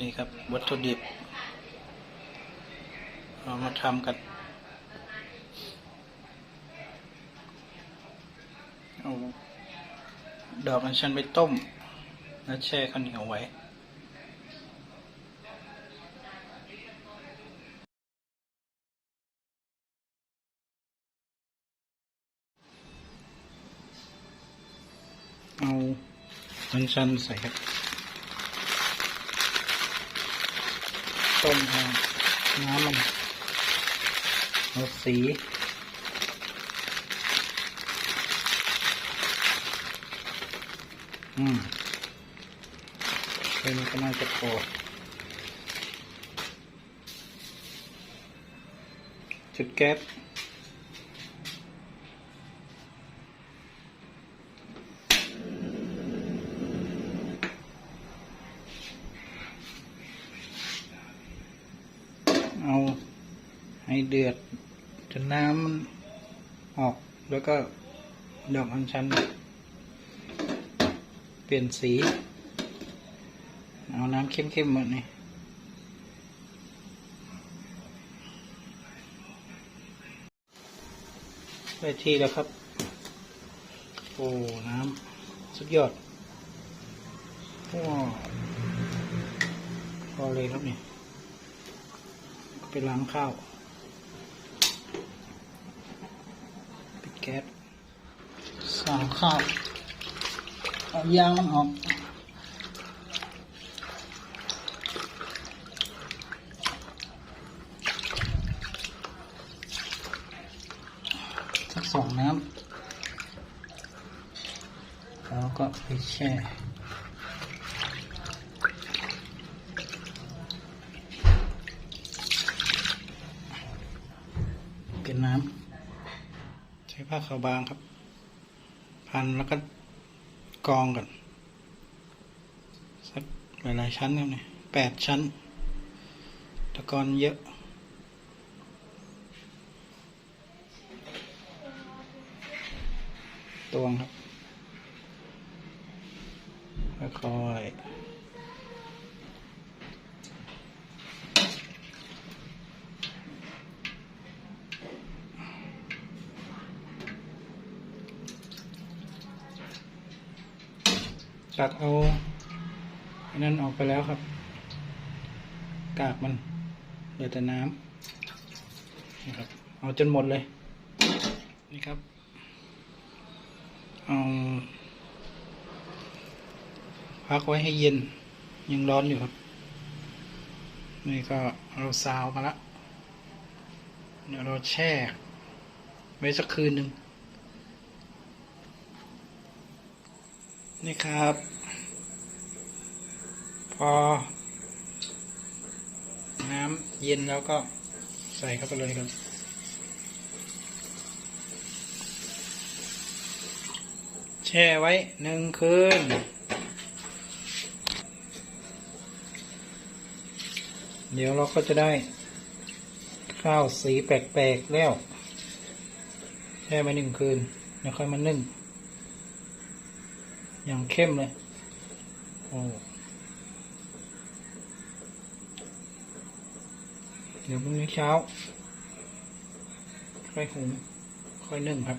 นี่ครับ วัตถุดิบ เรามาทำกัน เอาดอกอัญชันไปต้ม แล้วแช่ข้าวเหนียวไว้เอาอัญชันใส่ครับ ต้มเอาน้ำมันเอาสีอืมเป็นก็น่าจะพอจุดแก๊ส เอาให้เดือดจนน้ำมันออก แล้วก็ดอกอัญชัน เปลี่ยนสี เอาน้ำเข้มๆหมดนี่ได้ที่แล้วครับ โอ้ น้ำ สุดยอดว้าวพอเลยครับเนี่ย ล้างข้าวปิดแก๊สสางข้าวเอายางมันออกสักสองน้ำแล้วก็ไปแช่ เป็นน้ำใช้ผ้าขาวบางครับ พันแล้วก็กองก่อนสักหลายๆชั้นครับเนี่ยแปดชั้น ตะกอนเยอะตวงครับค่อยๆ ตักเอาอันนั้นออกไปแล้วครับ กากมันเหลือแต่น้ำนี่ครับเอาจนหมดเลย นี่ครับ เอาพักไว้ให้เย็นยังร้อนอยู่ครับ นี่ก็เราซาวมาละเดี๋ยวเราแช่ ไว้สักคืนหนึ่ง นี่ครับ พอ น้ำเย็นแล้วก็ใส่เข้าไปเลยครับแช่ไว้หนึ่งคืน เดี๋ยวเราก็จะได้ ข้าวสีแปลกๆแล้ว แช่ไว้หนึ่งคืน แล้วค่อยมานึ่ง อย่างเข้มเลย โอ้เดี๋ยวพรุ่งนี้เช้า ค่อยหุงค่อยนึ่งครับ